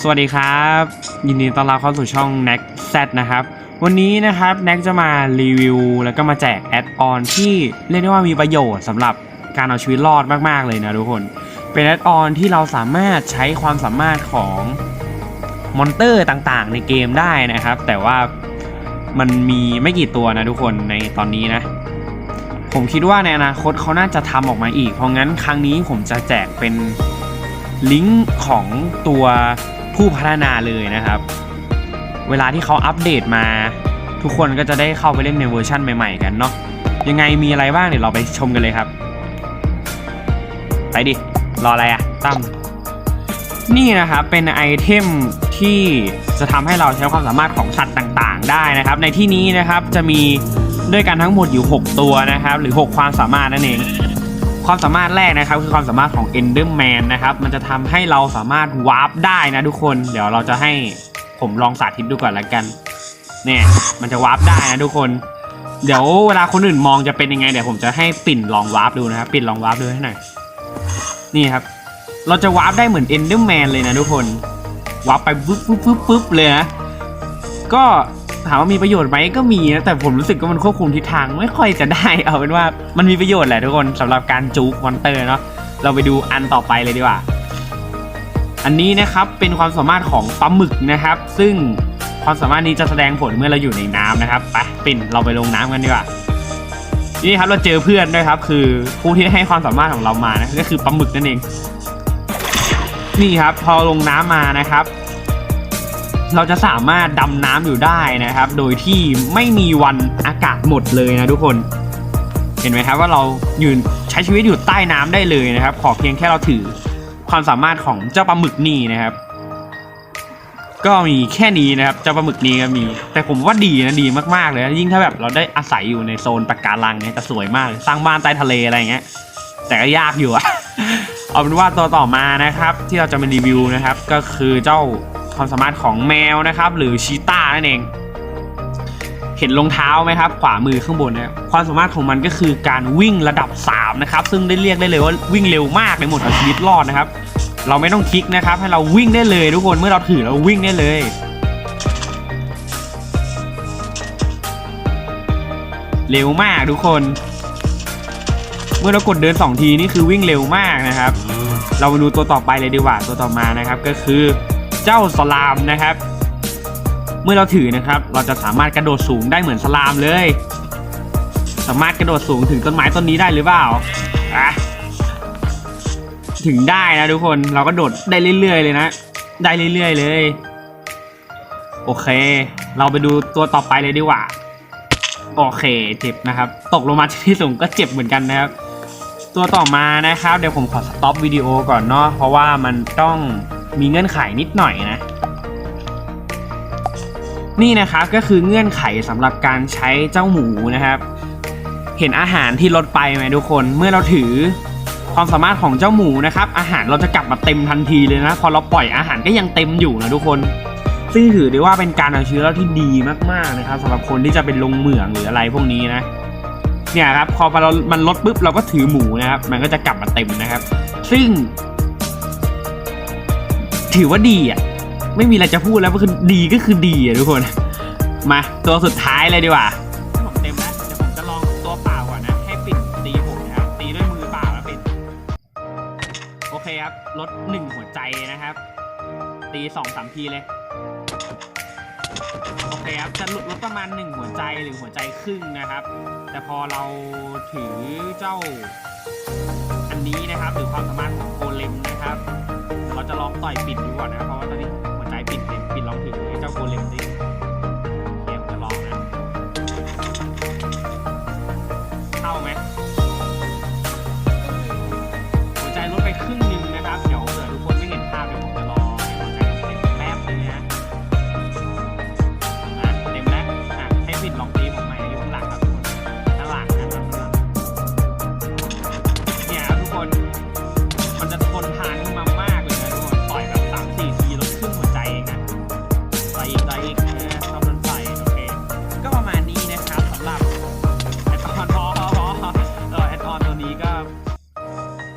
สวัสดีครับ ยินดีต้อนรับเข้าสู่ช่อง n a c Z นะครับ วันนี้นะครับ n a c จะมารีวิว แล้วก็มาแจกแอดออนที่เรียกได้ว่ามีประโยชน์สำหรับการเอาชีวิตรอดมาก ๆ เลยนะทุกคน เป็นแอดออนที่เราสามารถใช้ความสามารถของมอนเตอร์ต่างๆ ในเกมได้นะครับ แต่ว่ามันมีไม่กี่ตัวนะทุกคนในตอนนี้นะ ผมคิดว่าในอนาคตเขาน่าจะทำออกมาอีก เพราะงั้นครั้งนี้ผมจะแจกเป็นลิงก์ของตัว ผู้พัฒนาเลยนะครับ เวลาที่เขาอัปเดตมา ทุกคนก็จะได้เข้าไปเล่นในเวอร์ชั่นใหม่ๆกันเนาะยังไงมีอะไรบ้างเดี๋ยวเราไปชมกันเลยครับ ไปดิ รออะไรอะตั้มนี่นะครับเป็นไอเทมที่จะทำให้เราใช้ความสามารถของสัตว์ต่างๆ ได้นะครับ ในที่นี้นะครับจะมีด้วยกันทั้งหมดอยู่ 6 ตัวนะครับ หรือ 6 ความสามารถนั่นเอง ความสามารถแรกนะครับคือความสามารถของ Enderman นะครับมันจะทำให้เราสามารถวาร์ปได้นะทุกคน เดี๋ยวเราจะให้ผมลองสาธิตดูก่อนละกันเนี่ยมันจะวาร์ปได้นะทุกคน เดี๋ยวเวลาคนอื่นมองจะเป็นยังไงเดี๋ยวผมจะให้ปิ่นลองวาร์ปดูนะครับปิ่นลองวาร์ปดูให้หน่อยนี่ครับ เราจะวาร์ปได้เหมือน Enderman เลยนะทุกคนวาร์ปไปปุ๊บปุ๊บปุ๊บปุ๊บเลยนะก็ ถามว่ามีประโยชน์ไหมก็มีนะแต่ผมรู้สึกว่ามันควบคุมทิศทางไม่ค่อยจะได้เอาเป็นว่ามันมีประโยชน์แหละทุกคนสำหรับการจูกมอนเตอร์เนาะเราไปดูอันต่อไปเลยดีกว่า อันนี้นะครับเป็นความสามารถของปลาหมึกนะครับ ซึ่งความสามารถนี้จะแสดงผลเมื่อเราอยู่ในน้ำนะครับไปปิ่นเราไปลงน้ำกันดีกว่านี่ครับเราเจอเพื่อนด้วยครับ คือผู้ที่ให้ความสามารถของเรามานะก็คือปลาหมึกนั่นเองนี่ครับ พอลงน้ำมานะครับ เราจะสามารถดำน้ำอยู่ได้นะครับ โดยที่ไม่มีวันอากาศหมดเลยนะทุกคน เห็นไหมครับว่าเราอยู่ใช้ชีวิตอยู่ใต้น้ำได้เลยนะครับ ขอเพียงแค่เราถือความสามารถของเจ้าปลาหมึกนี่นะครับ ก็มีแค่นี้นะครับเจ้าปลาหมึกนี้ก็มี แต่ผมว่าดีนะดีมากๆเลยนะยิ่งถ้าแบบเราได้อาศัยอยู่ในโซนปะการังเนี่ยจะสวยมากสร้างบ้านใต้ทะเลอะไรเงี้ย แต่ก็ยากอยู่อะเอาเป็นว่าตัวต่อมานะครับ ที่เราจะมารีวิวนะครับ ก็คือเจ้า ความสามารถของแมวนะครับ หรือชีต้านั่นเอง เห็นรองเท้าไหมครับ ขวามือข้างบนนะความสามารถของมันก็คือการวิ่งระดับ 3 นะครับ ซึ่งได้เรียกได้เลยว่าวิ่งเร็วมากในหมดเอาชีวิตรอดนะครับ เราไม่ต้องคลิกนะครับ ให้เราวิ่งได้เลยทุกคนเมื่อเราถือเราวิ่งได้เลยเร็วมากทุกคน เมื่อเรากดเดิน 2 ทีนี่คือวิ่งเร็วมากนะครับ เรามาดูตัวต่อไปเลยดีกว่าตัวต่อมานะครับ ก็คือ เจ้าสลามนะครับ เมื่อเราถือนะครับ เราจะสามารถกระโดดสูงได้เหมือนสลามเลย สามารถกระโดดสูงถึงต้นไม้ต้นนี้ได้หรือเปล่าอะถึงได้นะทุกคนเราก็โดดได้เรื่อยๆเลยนะ ได้เรื่อยๆเลย โอเค เราไปดูตัวต่อไปเลยดีกว่า โอเคเจ็บนะครับ ตกลงมาที่สูงก็เจ็บเหมือนกันนะครับ ตัวต่อมานะครับ เดี๋ยวผมขอสต็อปวิดีโอก่อนเนาะเพราะว่ามันต้อง มีเงื่อนไขนิดหน่อยนะ นี่นะครับก็คือเงื่อนไขสำหรับการใช้เจ้าหมูนะครับ เห็นอาหารที่ลดไปไหมทุกคน เมื่อเราถือความสามารถของเจ้าหมูนะครับ อาหารเราจะกลับมาเต็มทันทีเลยนะ พอเราปล่อยอาหารก็ยังเต็มอยู่นะทุกคน ซึ่งถือได้ว่าเป็นการเอาชีวิตรอที่ดีมากๆนะครับสำหรับคนที่จะเป็นลงเหมืองหรืออะไรพวกนี้นะเนี่ยครับพอเรามันลดปุ๊บเราก็ถือหมูนะครับ มันก็จะกลับมาเต็มนะครับ ซึ่ง ถือว่าดีอะ ไม่มีอะไรจะพูดแล้วก็คือดีก็คือดีอะทุกคน มาตัวสุดท้ายเลยดีกว่าผมเต็มแล้วเดี๋ยวผมจะลองตัวเปล่าก่อนนะ ให้ปิดตีผมนะครับตีด้วยมือเปล่าแล้วปิดโอเคครับลดหนึ่งหัวใจนะครับ ตีสองสามทีเลยโอเคครับจะหลุดลดประมาณหนึ่งหัวใจหรือหัวใจครึ่งนะครับ แต่พอเราถือเจ้าอันนี้นะครับ หรือความสามารถของโกเลมนะครับ ต่อยปิดดูก่อนนะครับเพราะว่าตอนนี้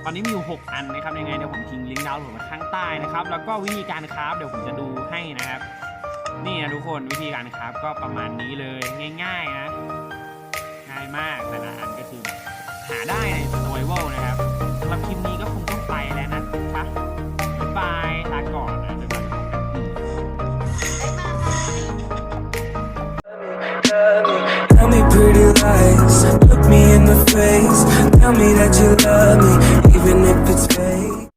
ตอนนี้มีอยู่ 6 อันนะครับยังไงเดี๋ยวผมทิ้งลิงก์ดาวน์โหลดไว้ข้างใต้นะครับ แล้วก็วิธีการคราฟเดี๋ยวผมจะดูให้นะครับ นี่นะทุกคนวิธีการคราฟก็ประมาณนี้เลยง่าย ๆ นะ ง่ายมากแต่ละอันก็คือหาได้ใน survival นะครับสำหรับคลิปนี้ก็คงต้องไปแล้วนะครับบ๊ายบายลาก่อนนะบ๊ายบาย Tell me pretty lies, look me in the face. Tell me that you love me, even if it's